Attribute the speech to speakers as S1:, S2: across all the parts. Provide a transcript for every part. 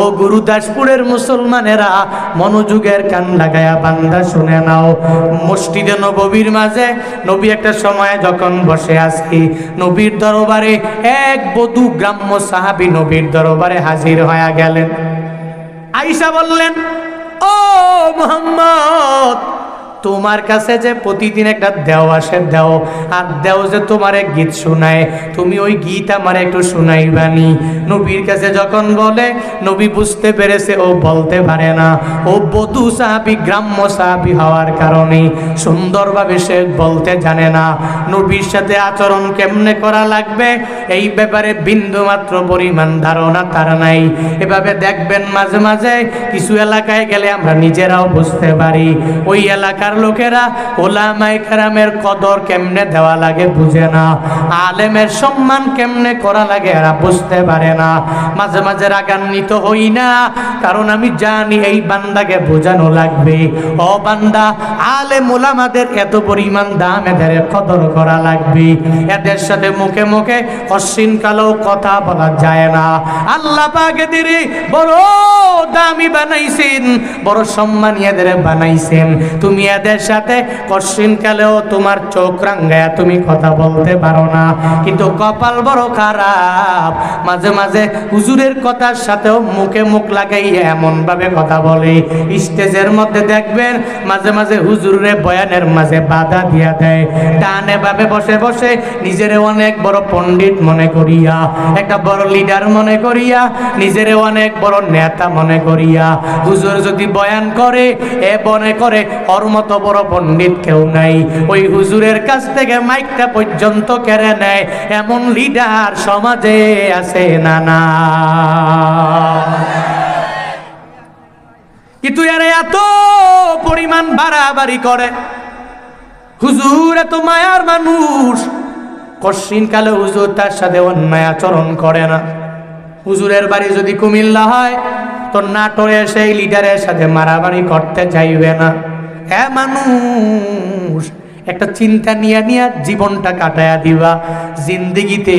S1: ও গুরুদাসপুরের মুসলমানেরা মনোযোগের কান লাগায়া বান্দা শুনে নাও। মসজিদে নববীর মাঝে নবী একটা সময় যখন বসে আসি, নবীর দরবারে এক বধু গ্রাম্য সাহাবি নবীর দরবারে হাজির হয়ে গেলেন। আইসা বললেন, ও মোহাম্মদ তোমার কাছে যে প্রতিদিন একটা দেও আসে, দেও। আর দেও যে তোমার গীত শোনায়, তুমি ওই গীত আমার একটু শোনাইবানি। নবীর কাছে যখন বলে, নবী বুঝতে পেরেছে, ও বলতে পারে না। ও বধু সাহাবি, গ্রাম্য সাহাবি হওয়ার কারণে সুন্দরভাবে সে বলতে জানে না। নবীর সাথে আচরণ কেমনে করা লাগবে? এই ব্যাপারে বিন্দু মাত্র পরিমাণ ধারণা তার নাই। এভাবে দেখবেন মাঝে মাঝে কিছু এলাকায় গেলে আমরা নিজেরাও বুঝতে পারি। ওই এলাকার লোকেরা ওলামাই কেরামের কদর কেমনে দেওয়া লাগে বুঝে না। আলেমের সম্মান কেমনে করা লাগে এরা বুঝতে পারে না। মাঝে মাঝে রাগান্বিত হই না, কারণ আমি জানি এই বান্দাকে বোঝানো লাগবে। ও বান্দা, আলেম ওলামাদের এত পরিমাণ দাম এদের কদর করা লাগবে। এদের সাথে মুখে মুখে অশ্বিন কালো কথা বলা যায় না। আল্লাহ পাকে দিরে বড় দামি বানাইছেন, বড় সম্মানী এদের বানাইছেন। তুমি এদের সাথে কশ্চিন কালেও তোমার চোখ রাঙ্গায়া তুমি কথা বলতে পারো না। কিন্তু কপাল বড় খারাপ। মাঝে মাঝে হুজুরের কথার সাথেও মুখে মুখ লাগাই এমন ভাবে কথা বলে। স্টেজের মধ্যে দেখবেন মাঝে মাঝে হুজুরে বয়ানের মাঝে বাধা দিয়া দেয়। টানে ভাবে বসে বসে নিজের অনেক বড় পণ্ডিত মনে করিয়া, একটা বড় লিডার মনে করিয়া, নিজের অনেক বড় নেতা মনে করিয়া। হুজুর যদি বয়ান করে, এ মনে করে ওর মতো বড় পণ্ডিত কেউ নাই। ওই হুজুরের কাছ থেকে মাইকটা পর্যন্ত কেড়ে নেয়। এমন লিডার সমাজে আছে না না। কিন্তু এরা এত পরিমাণ বাড়াবাড়ি করে। হুজুর এত মায়ার মানুষ। কশিন কালে হুজুর তার সাথে অন্যায় আচরণ করে না। হুজুরের বাড়ি যদি কুমিল্লা হয়, তো নাটোরে সেই লিডারের সাথে মারামারি করতে চাইবে না। হ্যাঁ মানুষ একটা চিন্তা নিয়ে নিয়ে জীবনটা কাটায়া দিবা। জিন্দিগিতে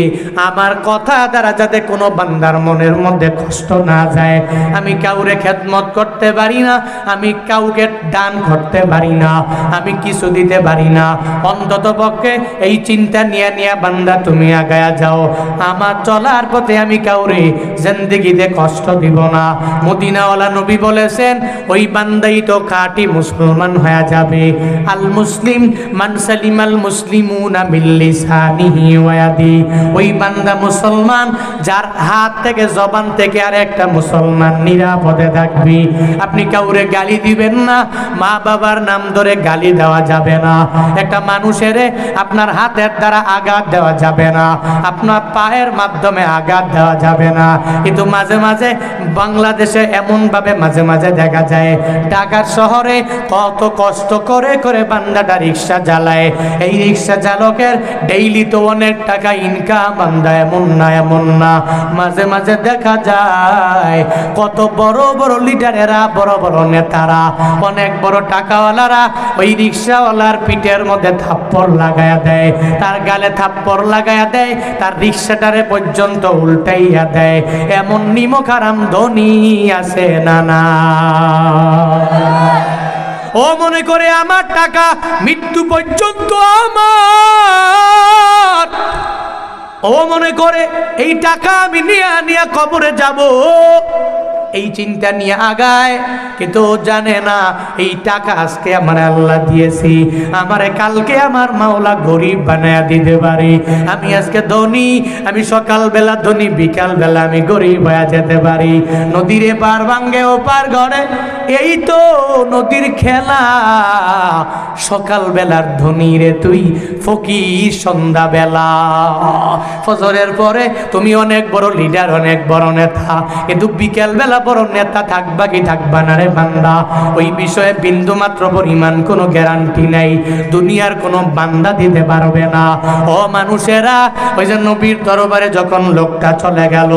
S1: আমার কথা দ্বারা যাতে কোনো বান্দার মনের মধ্যে কষ্ট না যায়। আমি কাউরে খেদমত করতে পারি না, আমি কাউকে দান করতে পারি না, আমি কিছু দিতে পারি না। অন্তত পক্ষে এই চিন্তা নিয়ে নিয়ে বান্দা তুমি আগায়া যাও। আমার চলার পথে আমি কাউরে জিন্দিগিতে কষ্ট দিব না। মদিনাওয়ালা নবী বলেছেন, ওই বান্দাই তো খাঁটি মুসলমান হয়ে যাবে। আল মুসলিম মান সালিমাল মুসলিমুনা মিন লিসানিহি ওয়া ইয়াদি। ওই বান্দা মুসলমান, যার হাত থেকে জবান থেকে আর একটা মুসলমান নিরাপদে থাকবে। আপনি কাউরে গালি দিবেন না, মা বাবার নাম ধরে গালি দেওয়া যাবে না। একটা মানুষের আপনার হাতের দ্বারা আঘাত দেওয়া যাবে না, আপনার পায়ের মাধ্যমে আঘাত দেওয়া যাবে না। কিন্তু মাঝে মাঝে বাংলাদেশে এমনভাবে মাঝে মাঝে দেখা যায়, ঢাকার শহরে কত কষ্ট করে করে বান্দাটা রিক্সা জ্বালায়। এই রিক্সা চালকের ডেইলি তো অনেক টাকা ইনকাম বান্দা এমন না এমন না। মাঝে মাঝে দেখা যায়, কত বড় বড় লিডারেরা, বড় বড় নেতারা, অনেক বড় টাকাওয়ালারা ওই রিক্সাওয়ালার পিঠের মধ্যে থাপ্পড় লাগায়া দেয়। তার গালে থাপ্পড় লাগায়া দেয়, তার রিক্সাটারে পর্যন্ত উল্টাইয়া দেয়। এমন নিমক আরাম ধনী আছে না না। ও মনে করে আমার টাকা মৃত্যু পর্যন্ত আমার। ও মনে করে এই টাকা আমি নিয়ে নিয়ে কবরে যাব। এই চিন্তা নিয়ে আগায়, কিন্তু জানে না এই টাকা আজকে আমার আল্লাহ দিয়েছি। আমারে কালকে আমার মাওলা গরিব বানায়া দিতে পারি। আমি আজকে ধনী, আমি সকালবেলা ধনী, বিকালবেলা আমি গরিব হয়ে যেতে পারি। নদীর পার ভাঙ্গে ও পার ঘরে এই তো নদীর খেলা। সকালবেলার ধনী রে তুই, ফকির সন্ধ্যাবেলা। ফজরের পরে তুমি অনেক বড় লিডার অনেক বড় নেতা, কিন্তু বিকেলবেলা বড় নেতা থাকবা কি থাকবা না রে বান্দা? ওই বিষয়ে বিন্দু মাত্র পরিমাণ কোনো গ্যারান্টি নাই। দুনিয়ার কোনো বান্দা দিতে পারবে না। ও মানুষেরা, ওই যে নবীর দরবারে যখন লোকটা চলে গেল,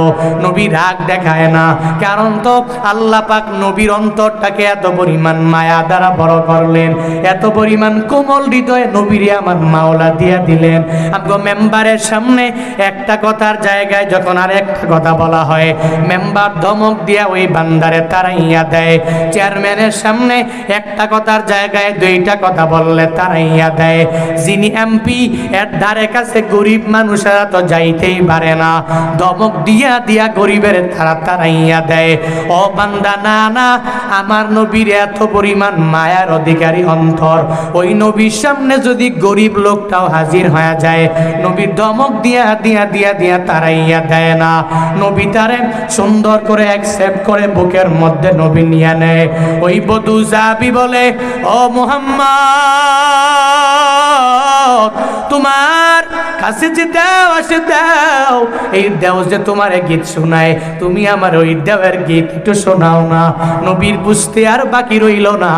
S1: নবী রাগ দেখায় না। কারণ তো আল্লাহ পাক নবীর অন্তরটাকে এত পরিমাণ মায়া দ্বারা বড় করলেন। এত পরিমাণ কোমল হৃদয়ে নবীরে আমার মাওলা দিয়া দিলেন। আমগো মেম্বারের সামনে একটা কথার জায়গায় যখন আর একটা কথা বলা হয়, মেম্বার ধমক দিয়া ওই ওই বান্দারে তারাইয়া দেয়। চেয়ারম্যানের সামনে একটা কথার জায়গায় দুইটা কথা বললে তারাইয়া দেয়। যিনি এমপি, এর ধারে কাছে গরিব মানুষেরা তো যাইতেই পারে না। দমক দিয়া দিয়া গরিবের তারা তারাইয়া দেয়। ও বান্দা, না না, আমার নবীর এত পরিমাণ মায়ার অধিকারী অন্তর। ওই নবীর সামনে যদি গরিব লোকটাও হাজির হয়ে যায়, নবীর দমক দিয়া দিয়া দিয়া দিয়া তারাইয়া দেয় না। নবী তারে সুন্দর করে অ্যাকসেপ্ট করে বুকের মধ্যে নবী নিয়ে নেয়। ওই বধু যাবি বলে ও মোহাম্মদ তোমার কাছে যে দাও, আসে দাও। এই দেও যে তোমার গীত শোনায়, তুমি আমার ওই দেওয়ের গীত একটু শোনাও না। নবীর বুঝতে আর বাকি রইল না।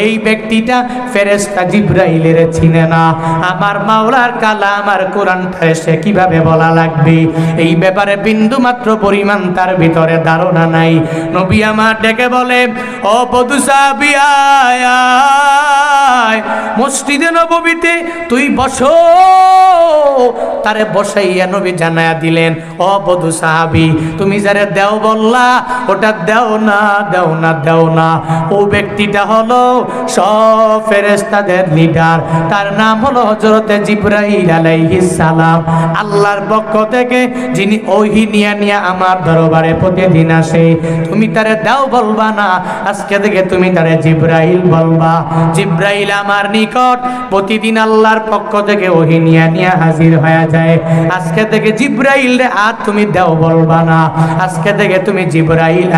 S1: এই ব্যক্তিটা ফেরেস্তা জিব্রাইলের চিনে না। আমার মাওলার কালা আমার কোরআনটা সে কীভাবে বলা লাগবে? এই ব্যাপারে বিন্দু মাত্র পরিমাণ তার ভিতরে ধারণা নাই। নবী আমার ডেকে বলে আয় আয় মসজিদে নববীতে তুই বসো। তারে বসাইয়া নবী জানায়া দিলেন, ও বধু সাহাবি, তুমি যারে দেও বললা, ওটা দেও না দেও না দেও না। ও ব্যক্তিটা হলো সব ফেরেস্তাদের লিডার। তার নাম হলো হজরতে জিব্রাইল আলাইহিস সালাম। আল্লাহর পক্ষ থেকে যিনি ওহি নিয়া নিয়া আমার দরবারে প্রতিদিন আসে, তুমি তারে দাও বলবা না, আজকে থেকে তুমি তারে জিব্রাইল বলবা। জিব্রাহিল আমার নিকট প্রতিদিন আল্লাহর পক্ষ থেকে ওহি নিয়া নিয়া হাজির হয়ে যায়। আজকে থেকে জিব্রাইল রে আর তুমি দাও বলবা না। আজকে থেকে তুমি জিব্রাইল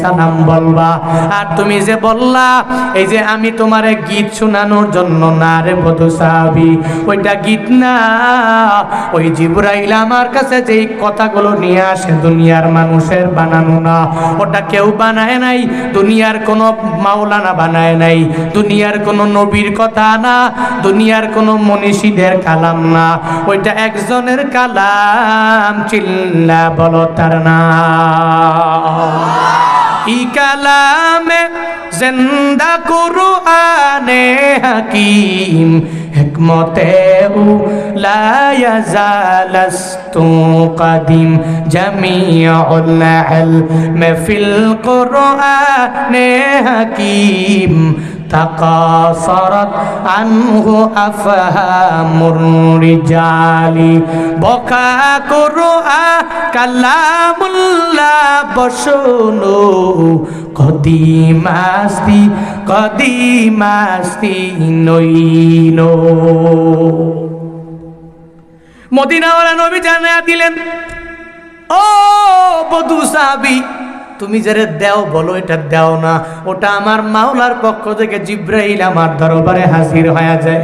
S1: সালাম বলবা। আর তুমি যে বললা, এই যে আমি তোমারে গীত শোনানোর জন্য না রে বধু সাহাবি, ওইটা গীত না। ওই জিব্রাইল আমার কাছে যেই কথাগুলো নিয়ে আসে দুনিয়ার মানুষের বানানো না। ওটা কেউ বানায় নাই, দুনিয়ার কোনো মাওলানা বানায় নাই। দুনিয়ার কোনো নবীর কথা না, দুনিয়ার কোনো মনীষীদের কালাম না। ওইটা একজনের কালাম, চিল্লা বলো তার ই কালামে জিন্দা কুরআনে হাকিম, হিকমতে উ লা ইয়াজালাস্তু কাদিম। জামিউল ইলম ফিল কুরআনে হাকিম تقاصرت عنه أفهام الرجال بكى قرآن كلام الله بشنو قديم أستي قديم أستي নইনো মদিনাওয়ালা নবী জানায়া দিলেন ও বধু সাহাবী তুমি যারে দেও বলো, এটা দেও না। ওটা আমার মাওলার পক্ষ থেকে জিব্রাইল আমার দরবারে হাজির হয়ে যায়।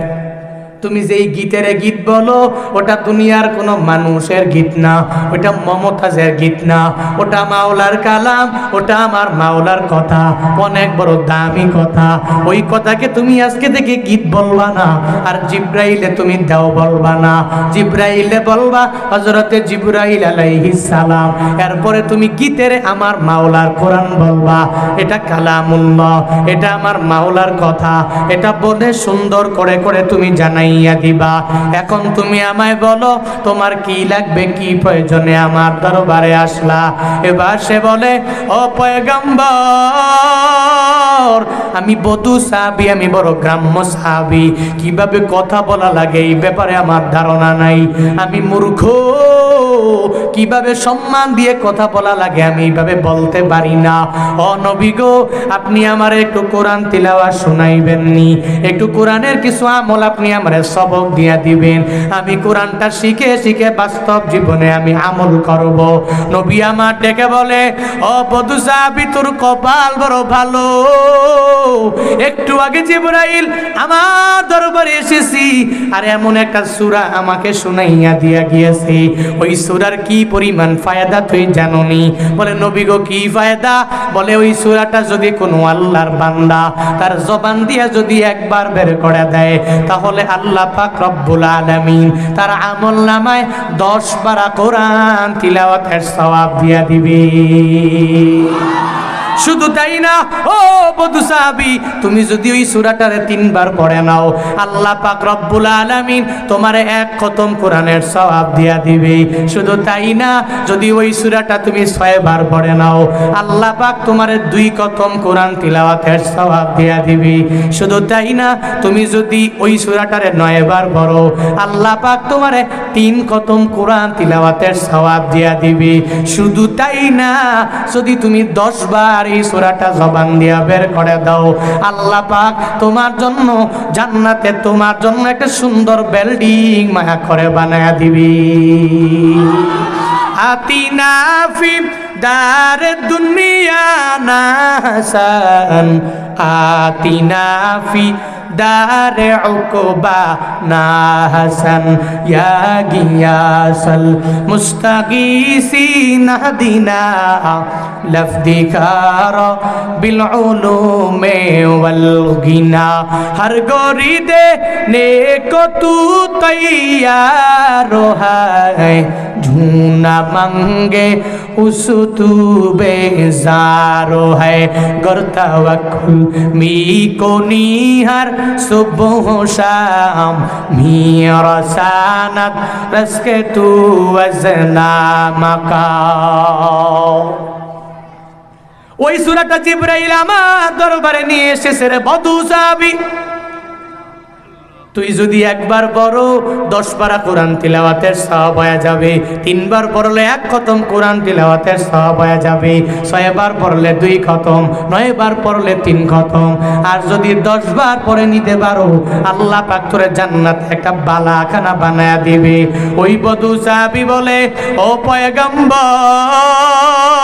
S1: তুমি যেই গীতের গীত বলো, ওটা দুনিয়ার কোনো মানুষের গীত না, ওটা মমতাজের গীত না, ওটা মাওলার কালাম, ওটা আমার মাওলার কথা, অনেক বড় দামি কথা। ওই কথাকে তুমি আজকে থেকে গীত বলবা না, আর জিব্রাইলে তুমি দাও বলবা না। জিব্রাইলে বলবা হজরতে জিব্রাইল আলাইহিস সালাম, এরপরে তুমি গীতের আমার মাওলার কোরআন বলবা। এটা কালামুল্লাহ, এটা আমার মাওলার কথা, এটা বলে সুন্দর করে করে তুমি জানাইয়া দিবা। এখন তুমি আমায় বলো, তোমার কি লাগবে, কি প্রয়োজনে আমার দরবারে আসলা? এবার সে বলে, ও পয়গম্বর, আমি বধু সাহাবি, আমি বড় গ্রাম্য সাহাবি। কীভাবে কথা বলা লাগে এই ব্যাপারে আমার ধারণা নাই। আমি মূর্খ কীভাবে সম্মান দিয়ে কথা বলা লাগে আমি এইভাবে বলতে পারি না। ও নবী গো, আপনি আমার একটু কোরআন তিলাওয়া শোনাইবেননি। একটু কোরআনের কিছু আমল আপনি আমার সবক দিয়া দিবেন। আমি কোরআনটা শিখে শিখে বাস্তব জীবনে আমি আমল করব। নবী আমার ডেকে বলে ও বধু তোর কপাল বড় ভালো। একটু আগে জিব্রাইল আমার দরবারে এসেছি, আর এমন একটা সূরা আমাকে শুনাইয়া দিয়া গিয়েছে। ওই সূরার কি পরিমাণ ফায়দা তুই জাননি। বলে, নবী গো, কি ফায়দা? বলে, ওই সূরাটা যদি কোনো আল্লাহর বান্দা তার জবান দিয়া যদি একবার বের করে দেয়, তাহলে আল্লাহ পাক রব্বুল আলামিন তার আমল নামায় দশ বারা কোরআন তিলাওয়াতের সওয়াব দিয়া দিবে। শুধু তাই না? ও বধু সাহাবি, তুমি যদি ওই সুরাটারে তিনবার পড়ে নাও, আল্লাহ পাক রব্বুল আলামিন তোমারে এক খতম কোরআনের সওয়াব দিয়া দিবে। শুধু তাই না, যদি ওই সুরাটা তুমি ছয়বার পড়ে নাও, আল্লাহ পাক তোমারে দুই খতম কোরআন তিলাওয়াতের সওয়াব দিয়া দিবে। শুধু তাই না, তুমি যদি ওই সুরাটারে নয়বার পড়ো, আল্লাহ পাক তোমারে তিন খতম কোরআন তিলাওয়াতের সওয়াব দিয়া দিবে। শুধু তাই না, যদি তুমি দশ বার এই সুরাটা জবান দিয়া বের করে দাও। আল্লাহ পাক তোমার জন্য জান্নাতে তোমার জন্য একটা সুন্দর বিল্ডিং মায়া করে বানায় দিবি। আতিনা ফি দার দুনিয়া নাসান। আতিনা ফি دار عقبا نا حسن یا غیاس المستغیثین اهدنا لفظی کار بالعلوم والغنا ہر گوری دے نیک تو تیار ہے ঝুনা মাঙ্গে উসু তু বেজারো है। গরতা ওয়াকুল মি কো নিহার সুবহ শাম মি রসানাত রসকে তু ওয়াজনা মাকাও ওই সুরাটা জিব্রাইল আমার দরবারে নিয়ে এসেছে রে বধু সাহাবী তুই যদি একবার পড়ো, দশ পারা কোরআন তিলাওয়াতের সব হয়ে যাবে। তিনবার পড়লে এক খতম কোরআন তিলাওয়াতের সব হয়ে যাবে। ছয়বার পড়লে দুই খতম, নয়বার পড়লে তিন খতম। আর যদি দশ বার পরে নিতে পারো, আল্লাহ পাক জান্নাত একটা বালাখানা বানায়া দিবে। ওই বধু সাহাবি বলে, ও পয়গম্বর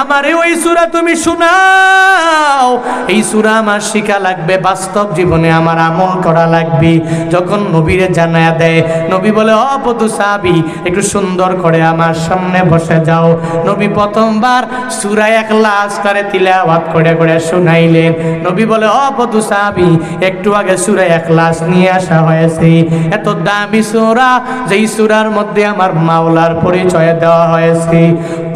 S1: আমারে ওই সুরা তুমি শোনাও। এই সুরা আমার শিখা লাগবে, বাস্তব জীবনে আমার আমল করা লাগবে। যখন নবীরে জানায়া দেয়, নবী বলে অপদু সাবি একটু সুন্দর করে আমার সামনে বসে যাও। নবী প্রথমবার সুরা এক লাশ করে, তিলাওয়াত করে করে শুনাইলেন। নবী বলে অপদু সাবি একটু আগে সুরা এক লাশ নিয়ে আসা হয়েছে। এত দামি সুরা, যেই সুরার মধ্যে আমার মাওলার পরিচয় দেওয়া হয়েছে।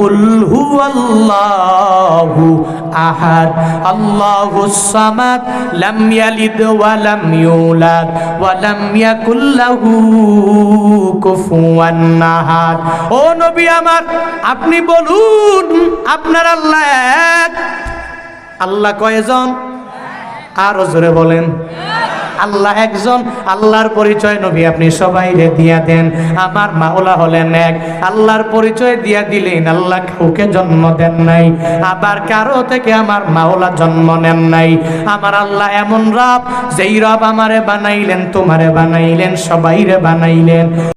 S1: উল্হু আল্লাহু আহাদ আল্লাহু সামাদ লাম ইয়ালিদ ওয়া লাম ইউলাদ ওয়া লাম ইয়াকুল লাহু কুফুয়ান আহাদ ও নবী আমার, আপনি বলুন, আপনার আল্লাহ আল্লাহ কয়জন? আরও জোরে বলেন। আল্লাহ একজন, আল্লাহর পরিচয় নবী আপনি সবাই রে দিয়া দেন। আমার মাওলা হলেন এক, আল্লাহর পরিচয় দিয়া দিলেন, আল্লাহ কাউকে জন্ম দেন নাই। আবার কারও থেকে আমার মাওলা জন্ম নেন নাই। আমার আল্লাহ এমন রব, যেই রব আমারে বানাইলেন, তোমারে বানাইলেন, সবাইরে বানাইলেন।